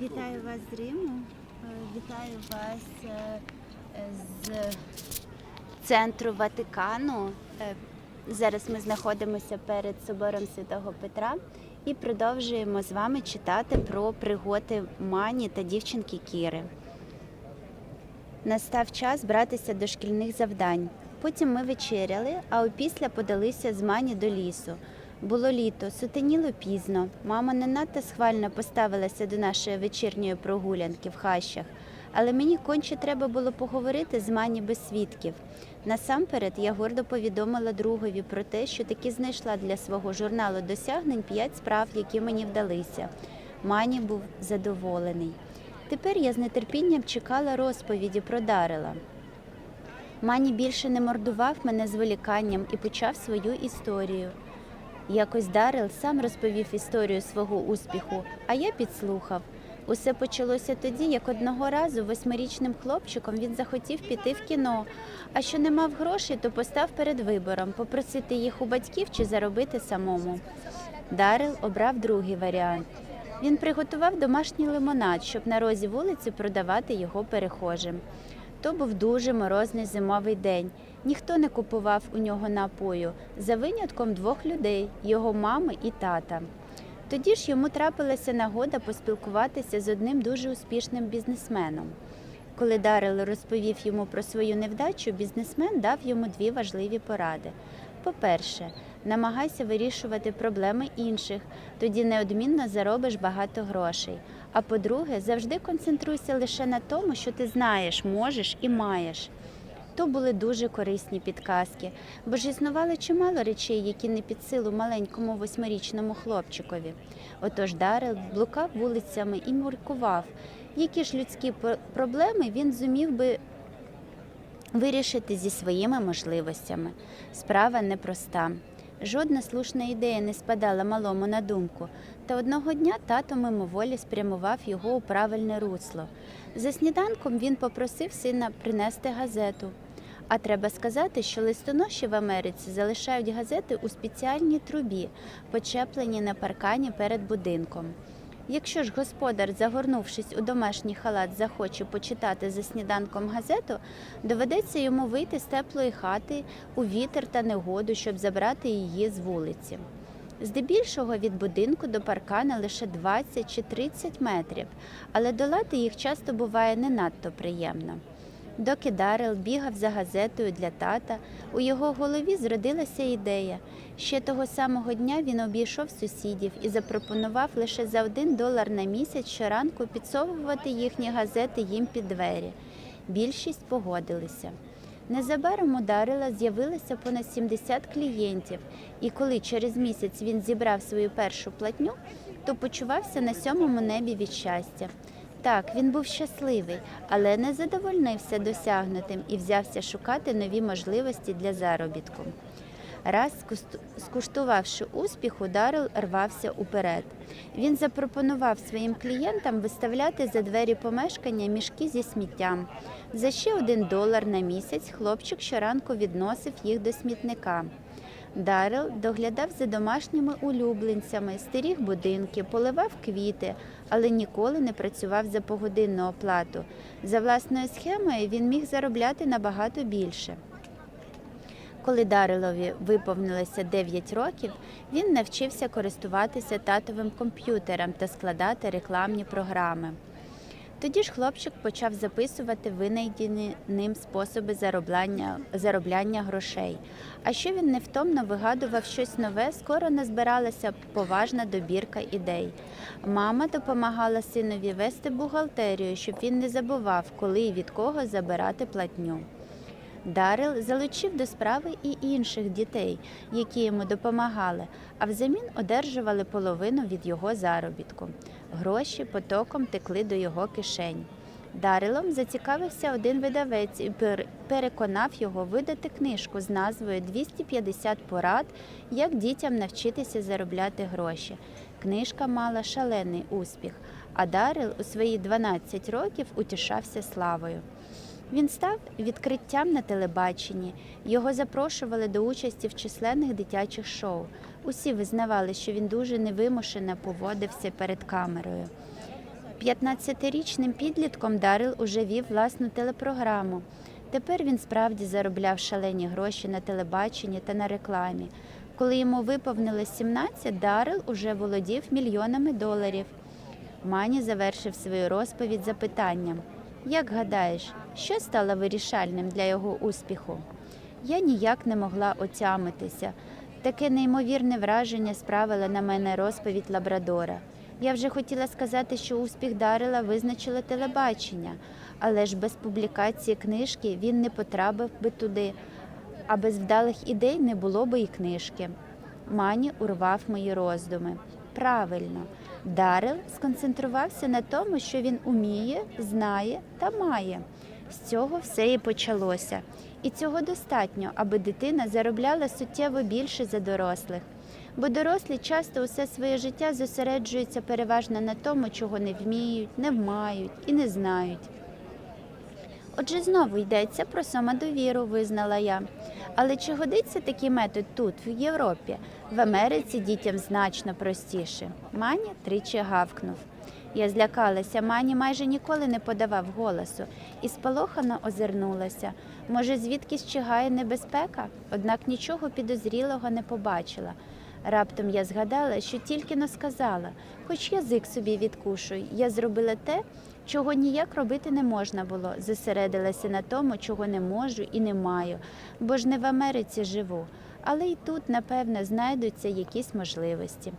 Вітаю вас з Риму. Е, Вітаю вас е, з центру Ватикану. Е, Зараз ми знаходимося перед собором Святого Петра і продовжуємо з вами читати про пригоди Мані та дівчинки Кіри. Настав час братися до шкільних завдань. Потім ми вечеряли, а опісля подалися з мані до лісу. Було літо, сутеніло пізно. Мама не надто схвально поставилася до нашої вечірньої прогулянки в хащах, але мені конче треба було поговорити з мані без свідків. Насамперед я гордо повідомила другові про те, що таки знайшла для свого журналу досягнень п'ять справ, які мені вдалися. Мані був задоволений. Тепер я з нетерпінням чекала розповіді про Дарила. Мані більше не мордував мене зволіканням і почав свою історію. Якось Дарил сам розповів історію свого успіху, а я підслухав. Усе почалося тоді, як одного разу восьмирічним хлопчиком він захотів піти в кіно, а що не мав грошей, то постав перед вибором попросити їх у батьків чи заробити самому. Дарил обрав другий варіант. Він приготував домашній лимонад, щоб на розі вулиці продавати його перехожим. То був дуже морозний зимовий день. Ніхто не купував у нього напою, за винятком двох людей його мами і тата. Тоді ж йому трапилася нагода поспілкуватися з одним дуже успішним бізнесменом. Коли Дарил розповів йому про свою невдачу, бізнесмен дав йому дві важливі поради. По-перше, намагайся вирішувати проблеми інших, тоді неодмінно заробиш багато грошей. А по-друге, завжди концентруйся лише на тому, що ти знаєш, можеш і маєш. То були дуже корисні підказки, бо ж існувало чимало речей, які не під силу маленькому восьмирічному хлопчикові. Отож Дарил блукав вулицями і муркував, які ж людські проблеми він зумів би вирішити зі своїми можливостями. Справа непроста. Жодна слушна ідея не спадала малому на думку, та одного дня тато мимоволі спрямував його у правильне русло. За сніданком він попросив сина принести газету. А треба сказати, що листоноші в Америці залишають газети у спеціальній трубі, почепленій на паркані перед будинком. Якщо ж господар, загорнувшись у домашній халат, захоче почитати за сніданком газету, доведеться йому вийти з теплої хати у вітер та негоду, щоб забрати її з вулиці. Здебільшого від будинку до паркана лише 20 чи 30 метрів, але долати їх часто буває не надто приємно. Доки Дарел бігав за газетою для тата, у його голові зродилася ідея. Ще того самого дня він обійшов сусідів і запропонував лише за один долар на місяць щоранку підсовувати їхні газети їм під двері. Більшість погодилися. Незабаром у Дарила з'явилося понад 70 клієнтів, і коли через місяць він зібрав свою першу платню, то почувався на сьомому небі від щастя. Так, він був щасливий, але не задовольнився досягнутим і взявся шукати нові можливості для заробітку. Раз скуштувавши успіху, Дарил рвався уперед. Він запропонував своїм клієнтам виставляти за двері помешкання мішки зі сміттям. За ще один долар на місяць хлопчик щоранку відносив їх до смітника. Дарил доглядав за домашніми улюбленцями, стеріг будинки, поливав квіти, але ніколи не працював за погодинну оплату. За власною схемою він міг заробляти набагато більше. Коли Дарилові виповнилося 9 років, він навчився користуватися татовим комп'ютером та складати рекламні програми. Тоді ж хлопчик почав записувати винайдені ним способи заробляння, заробляння грошей. А що він невтомно вигадував щось нове, скоро назбиралася поважна добірка ідей. Мама допомагала синові вести бухгалтерію, щоб він не забував, коли і від кого забирати платню. Дарил залучив до справи і інших дітей, які йому допомагали, а взамін одержували половину від його заробітку. Гроші потоком текли до його кишень. Дарилом зацікавився один видавець і переконав його видати книжку з назвою «250 порад, як дітям навчитися заробляти гроші. Книжка мала шалений успіх, а Дарил у свої 12 років утішався славою. Він став відкриттям на телебаченні. Його запрошували до участі в численних дитячих шоу. Усі визнавали, що він дуже невимушено поводився перед камерою. 15-річним підлітком Дарил уже вів власну телепрограму. Тепер він справді заробляв шалені гроші на телебаченні та на рекламі. Коли йому виповнилось 17, Дарил уже володів мільйонами доларів. Мані завершив свою розповідь запитанням: Як гадаєш, що стало вирішальним для його успіху? Я ніяк не могла отямитися. Таке неймовірне враження справила на мене розповідь Лабрадора. Я вже хотіла сказати, що успіх Дарила визначило телебачення, але ж без публікації книжки він не потрапив би туди, а без вдалих ідей не було би і книжки. Мані урвав мої роздуми. Правильно, Дарил сконцентрувався на тому, що він уміє, знає та має. З цього все і почалося. І цього достатньо, аби дитина заробляла суттєво більше за дорослих. Бо дорослі часто усе своє життя зосереджуються переважно на тому, чого не вміють, не вмають і не знають. Отже, знову йдеться про самодовіру, визнала я. Але чи годиться такий метод тут, в Європі? В Америці дітям значно простіше. Маня тричі гавкнув. Я злякалася, Мані майже ніколи не подавав голосу і сполохано озирнулася. Може, звідкись чигає небезпека? Однак нічого підозрілого не побачила. Раптом я згадала, що тільки но сказала, хоч язик собі відкушуй, я зробила те, чого ніяк робити не можна було. Зосередилася на тому, чого не можу і не маю, бо ж не в Америці живу. Але й тут, напевно, знайдуться якісь можливості.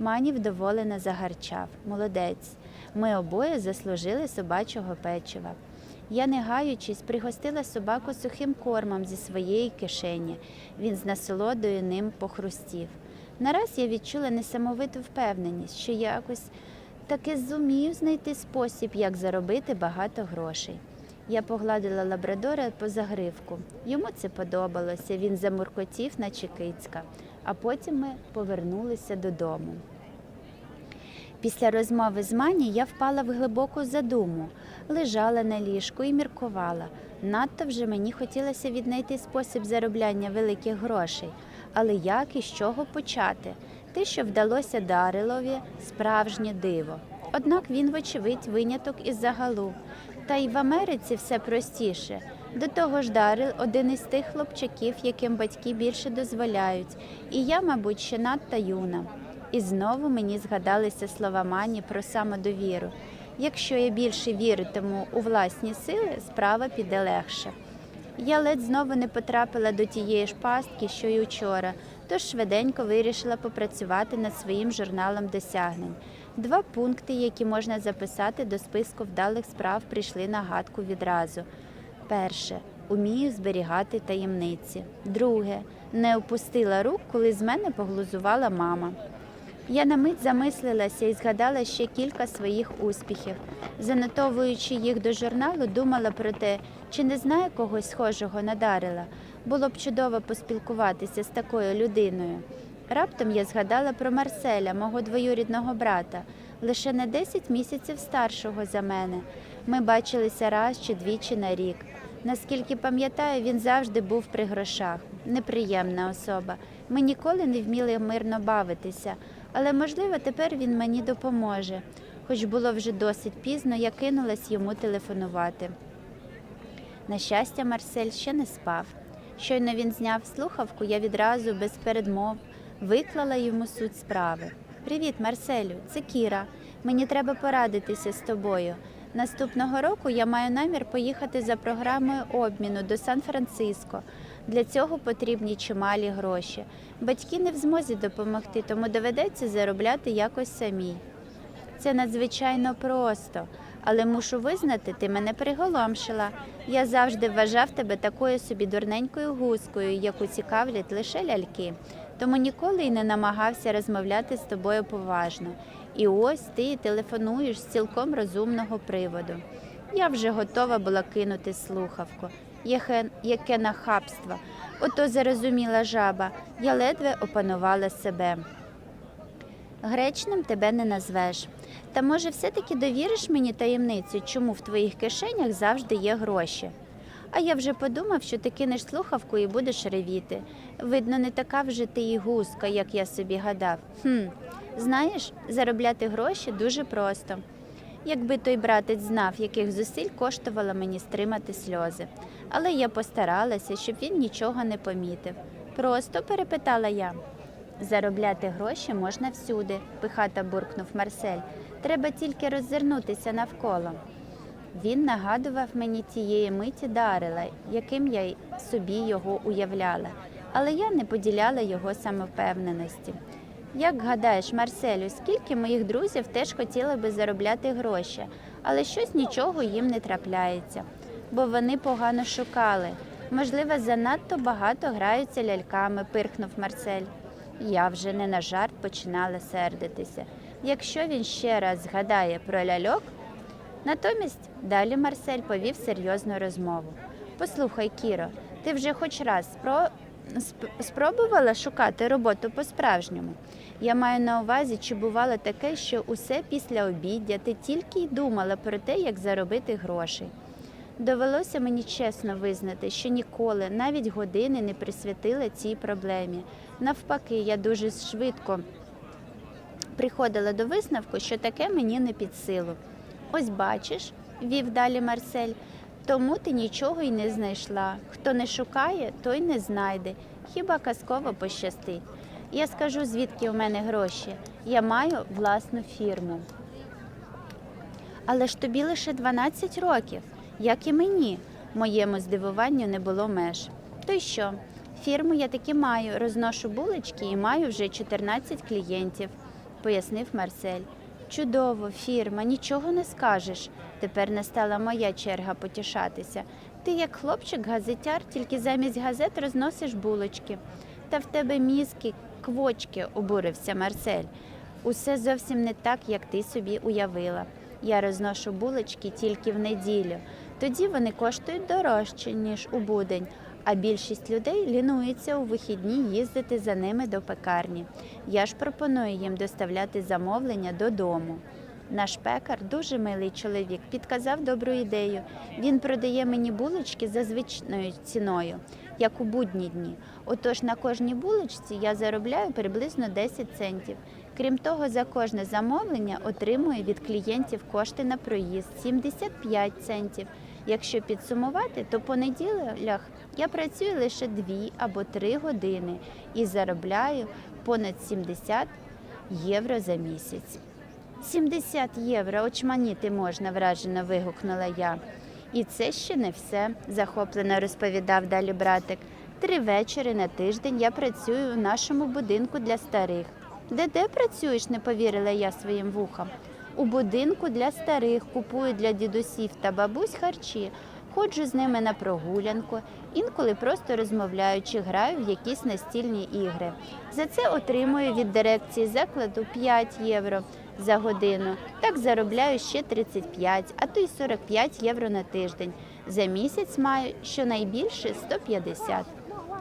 Мані вдоволено загарчав. Молодець. Ми обоє заслужили собачого печива. Я, не гаючись, пригостила собаку сухим кормом зі своєї кишені. Він з насолодою ним похрустів. Нараз я відчула несамовиту впевненість, що якось таки зумію знайти спосіб, як заробити багато грошей. Я погладила лабрадора по загривку. Йому це подобалося. Він замуркотів, наче кицька, а потім ми повернулися додому. Після розмови з Мані я впала в глибоку задуму, лежала на ліжку і міркувала. Надто вже мені хотілося віднайти спосіб заробляння великих грошей. Але як і з чого почати? Те, що вдалося Дарилові, справжнє диво. Однак він, вочевидь, виняток із загалу. Та й в Америці все простіше. До того ж, Дарил один із тих хлопчаків, яким батьки більше дозволяють, і я, мабуть, ще надто юна. І знову мені згадалися слова Мані про самодовіру. Якщо я більше віритиму у власні сили, справа піде легше. Я ледь знову не потрапила до тієї ж пастки, що й учора, тож швиденько вирішила попрацювати над своїм журналом досягнень. Два пункти, які можна записати до списку вдалих справ, прийшли на гадку відразу. Перше умію зберігати таємниці. Друге не опустила рук, коли з мене поглузувала мама. Я на мить замислилася і згадала ще кілька своїх успіхів. Занотовуючи їх до журналу, думала про те, чи не знає когось схожого на Дарила. Було б чудово поспілкуватися з такою людиною. Раптом я згадала про Марселя, мого двоюрідного брата, лише на 10 місяців старшого за мене. Ми бачилися раз чи двічі на рік. Наскільки пам'ятаю, він завжди був при грошах. Неприємна особа. Ми ніколи не вміли мирно бавитися, але, можливо, тепер він мені допоможе. Хоч було вже досить пізно, я кинулась йому телефонувати. На щастя, Марсель ще не спав. Щойно він зняв слухавку, я відразу без передмов виклала йому суть справи. Привіт, Марселю, це Кіра. Мені треба порадитися з тобою. Наступного року я маю намір поїхати за програмою обміну до Сан-Франциско. Для цього потрібні чималі гроші. Батьки не в змозі допомогти, тому доведеться заробляти якось самій. Це надзвичайно просто, але мушу визнати, ти мене приголомшила. Я завжди вважав тебе такою собі дурненькою гускою, яку цікавлять лише ляльки, тому ніколи й не намагався розмовляти з тобою поважно. І ось ти телефонуєш з цілком розумного приводу. Я вже готова була кинути слухавку. Яке, яке нахабство. Ото зарозуміла жаба. Я ледве опанувала себе. Гречним тебе не назвеш. Та може, все-таки довіриш мені таємницю, чому в твоїх кишенях завжди є гроші? А я вже подумав, що ти кинеш слухавку і будеш ревіти. Видно, не така вже ти і гуска, як я собі гадав. Хм, знаєш, заробляти гроші дуже просто. Якби той братець знав, яких зусиль коштувало мені стримати сльози. Але я постаралася, щоб він нічого не помітив. Просто перепитала я. Заробляти гроші можна всюди, пихата буркнув Марсель. Треба тільки роззирнутися навколо. Він нагадував мені тієї миті Дарила, яким я собі його уявляла, але я не поділяла його самовпевненості. Як гадаєш, Марселю, скільки моїх друзів теж хотіли би заробляти гроші, але щось нічого їм не трапляється, бо вони погано шукали. Можливо, занадто багато граються ляльками, пирхнув Марсель. Я вже не на жарт починала сердитися. Якщо він ще раз згадає про ляльок, Натомість далі Марсель повів серйозну розмову. Послухай, Кіро, ти вже хоч раз спро... сп- спробувала шукати роботу по-справжньому. Я маю на увазі, чи бувало таке, що усе після обіддя ти тільки й думала про те, як заробити грошей. Довелося мені чесно визнати, що ніколи, навіть години не присвятила цій проблемі. Навпаки, я дуже швидко приходила до висновку, що таке мені не під силу. Ось бачиш, вів далі Марсель, тому ти нічого й не знайшла. Хто не шукає, той не знайде. Хіба казково пощастить. Я скажу, звідки у мене гроші. Я маю власну фірму. Але ж тобі лише 12 років, як і мені. Моєму здивуванню не було меж. То й що? Фірму я таки маю, розношу булочки і маю вже 14 клієнтів, пояснив Марсель. Чудово, фірма, нічого не скажеш. Тепер настала моя черга потішатися. Ти, як хлопчик-газетяр, тільки замість газет розносиш булочки. Та в тебе мізки, квочки, обурився Марсель. Усе зовсім не так, як ти собі уявила. Я розношу булочки тільки в неділю. Тоді вони коштують дорожче, ніж у будень, а більшість людей лінується у вихідні їздити за ними до пекарні. Я ж пропоную їм доставляти замовлення додому. Наш пекар дуже милий чоловік, підказав добру ідею. Він продає мені булочки за звичною ціною, як у будні дні. Отож на кожній булочці я заробляю приблизно 10 центів. Крім того, за кожне замовлення отримую від клієнтів кошти на проїзд 75 центів. Якщо підсумувати, то по неділях я працюю лише 2 або 3 години і заробляю понад 70 євро за місяць. 70 євро очманіти можна, вражено вигукнула я. І це ще не все, захоплено розповідав далі братик. Три вечори на тиждень я працюю у нашому будинку для старих. Де де працюєш? не повірила я своїм вухам. У будинку для старих купую для дідусів та бабусь харчі, ходжу з ними на прогулянку, інколи просто розмовляю чи граю в якісь настільні ігри. За це отримую від дирекції закладу 5 євро за годину. Так заробляю ще 35, а то й 45 євро на тиждень. За місяць маю щонайбільше 150.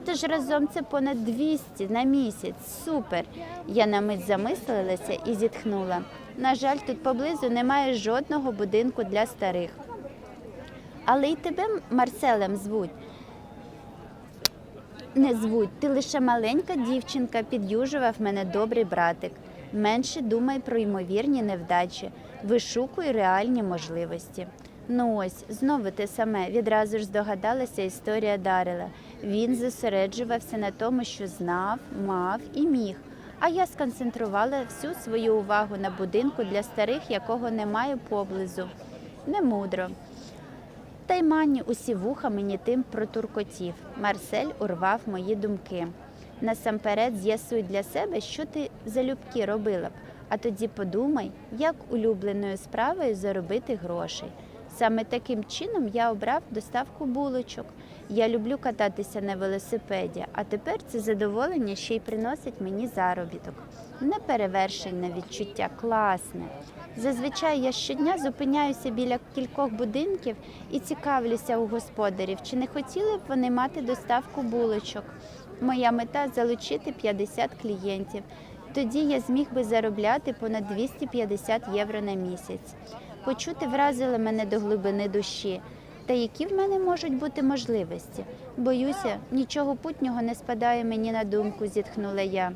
Тож разом це понад 200 на місяць. Супер! Я на мить замислилася і зітхнула. На жаль, тут поблизу немає жодного будинку для старих. Але й тебе Марселем звуть. Не звуть, ти лише маленька дівчинка, підюжував мене добрий братик. Менше думай про ймовірні невдачі, вишукуй реальні можливості. Ну ось, знову те саме, відразу ж здогадалася історія Дарила. Він зосереджувався на тому, що знав, мав і міг. А я сконцентрувала всю свою увагу на будинку для старих, якого немає поблизу. Немудро. Та й усі вуха мені тим протуркотів. Марсель урвав мої думки. Насамперед з'ясуй для себе, що ти залюбки робила б, а тоді подумай, як улюбленою справою заробити грошей. Саме таким чином я обрав доставку булочок. Я люблю кататися на велосипеді, а тепер це задоволення ще й приносить мені заробіток. Неперевершене відчуття, класне. Зазвичай я щодня зупиняюся біля кількох будинків і цікавлюся у господарів, чи не хотіли б вони мати доставку булочок. Моя мета залучити 50 клієнтів. Тоді я зміг би заробляти понад 250 євро на місяць. Почути вразило мене до глибини душі. Та які в мене можуть бути можливості? Боюся, нічого путнього не спадає мені на думку, зітхнула я.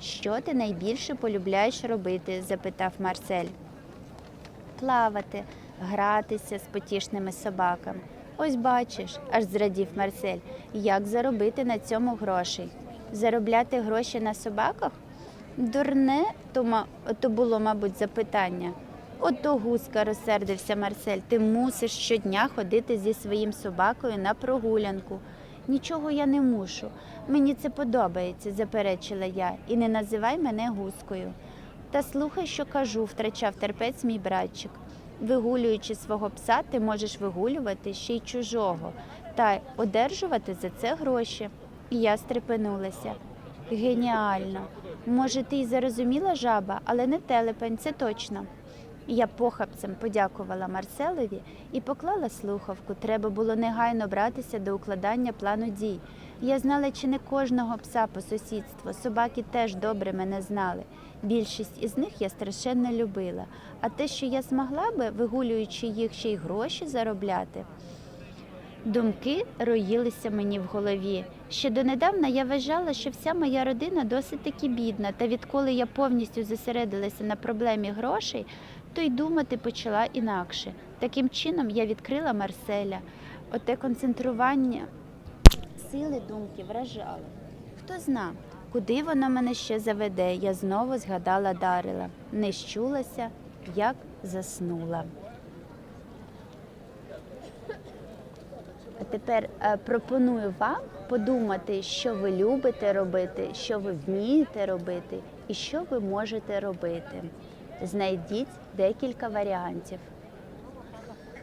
Що ти найбільше полюбляєш робити? запитав Марсель. Плавати, гратися з потішними собаками. Ось бачиш, аж зрадів Марсель, як заробити на цьому грошей. Заробляти гроші на собаках? Дурне то, то було, мабуть, запитання. Ото гуска, розсердився Марсель. Ти мусиш щодня ходити зі своїм собакою на прогулянку. Нічого я не мушу. Мені це подобається, заперечила я, і не називай мене гускою. Та слухай, що кажу, втрачав терпець мій братчик. Вигулюючи свого пса, ти можеш вигулювати ще й чужого та одержувати за це гроші. І я стрепенулася. Геніально. Може, ти й зарозуміла жаба, але не телепень, це точно. Я похапцем подякувала Марселові і поклала слухавку. Треба було негайно братися до укладання плану дій. Я знала чи не кожного пса по сусідству. Собаки теж добре мене знали. Більшість із них я страшенно любила. А те, що я змогла би, вигулюючи їх ще й гроші заробляти. Думки роїлися мені в голові. Ще донедавна я вважала, що вся моя родина досить таки бідна, та відколи я повністю зосередилася на проблемі грошей, то й думати почала інакше. Таким чином я відкрила Марселя. Оте концентрування сили думки вражало. Хто зна, куди воно мене ще заведе, я знову згадала Дарила. Не щулася, як заснула. А тепер е, пропоную вам подумати, що ви любите робити, що ви вмієте робити і що ви можете робити. Знайдіть декілька варіантів.